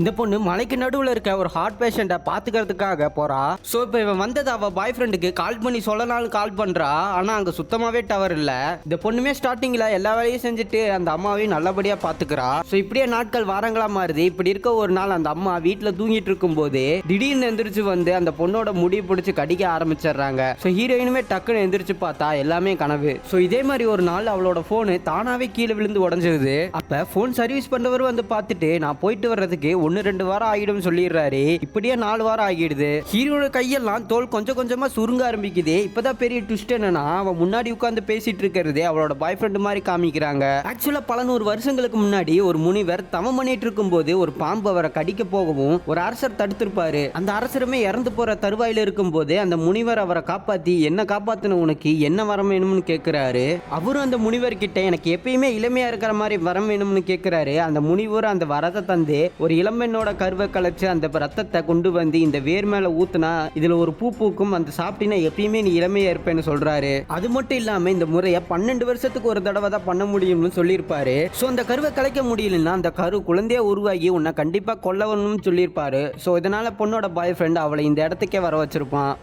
இந்த பொண்ணு மலைக்கு நடுவில் இருக்க ஒரு ஹார்ட் பேஷண்ட்டை பார்த்துக்கிறதுக்காக போறா. ஸோ இப்போ இவன் வந்தது அவ பாய் ஃப்ரெண்டுக்கு கால் பண்ணி சொல்லனாலும் கால் பண்றா. ஆனால் அங்கே சுத்தமாகவே டவர் இல்லை. இந்த பொண்ணுமே ஸ்டார்டிங்கில் எல்லா வேலையும் செஞ்சுட்டு அந்த அம்மாவையும் நல்லபடியாக பார்த்துக்கிறா ஸோ இப்படியே நாட்கள் வாரங்களா மாறுது. இப்படி இருக்க ஒரு நாள் அந்த அம்மா வீட்டில் தூங்கிட்டு இருக்கும்போது திடீர்னு எந்திரிச்சு வந்து அந்த பொண்ணோட முடி பிடிச்சி கடிக்க ஆரம்பிச்சிடுறாங்க. ஸோ ஹீரோயினுமே டக்குன்னு எந்திரிச்சு பார்த்தா எல்லாமே கனவு. ஸோ இதே மாதிரி ஒரு நாள் அவளோட ஃபோனு தானாகவே கீழே விழுந்து உடஞ்சிருது. அப்போ ஃபோன் சர்வீஸ் பண்ணவர் வந்து பார்த்துட்டு நான் போயிட்டு வர்றதுக்கு ஒன்று ரெண்டு வாரம் ஆகிடும் சொல்லிடுறாரு. இப்படியே நாலு வாரம் ஆகிடுது. ஹீரோட கையெல்லாம் தோல் கொஞ்சம் கொஞ்சமா சுருங்க ஆரம்பிக்குது. இப்பதான் பெரிய ட்விஸ்ட் என்னன்னா அவன் முன்னாடி உட்காந்து பேசிட்டு இருக்கிறது அவளோட பாய் ஃப்ரெண்டு மாதிரி காமிக்கிறாங்க. ஆக்சுவலா பல நூறு வருஷங்களுக்கு முன்னாடி ஒரு முனிவர் தவம் பண்ணிட்டு இருக்கும்போது ஒரு பாம்பு அவரை கடிக்க போகவும் ஒரு அரசர் தடுத்திருப்பாரு. அந்த அரசருமே இறந்து போற தருவாயில இருக்கும்போது அந்த முனிவர் அவரை காப்பாத்தி என்ன காப்பாத்தின உனக்கு? என்ன வரம் வேணும்னு கேட்கிறாரு அவரும் அந்த முனிவர் கிட்ட எனக்கு எப்பயுமே இளமையா இருக்கிற மாதிரி வரம் வேணும்னு கேட்கிறாரு அந்த முனிவர் அந்த வரத்தை தந்து ஒரு இளம் இளம்பெண்ணோட கருவை கலைச்சு அந்த ரத்தத்தை கொண்டு வந்து இந்த வேர் மேல ஊத்துனா இதுல ஒரு பூ பூக்கும் அந்த சாப்பிட்டினா எப்பயுமே நீ இளமையா இருப்பேன்னு சொல்றாரு. அது மட்டும் இல்லாம இந்த முறையை பன்னெண்டு வருஷத்துக்கு ஒரு தடவை தான் பண்ண முடியும்னு சொல்லியிருப்பாரு. ஸோ அந்த கருவை கலைக்க முடியலன்னா அந்த கரு குழந்தைய உருவாகி உன்னை கண்டிப்பா கொல்லணும்னு சொல்லியிருப்பாரு. ஸோ இதனால பொண்ணோட பாய் ஃப்ரெண்ட் அவளை இந்த இடத்துக்கே வர வச்சிருப்பான்.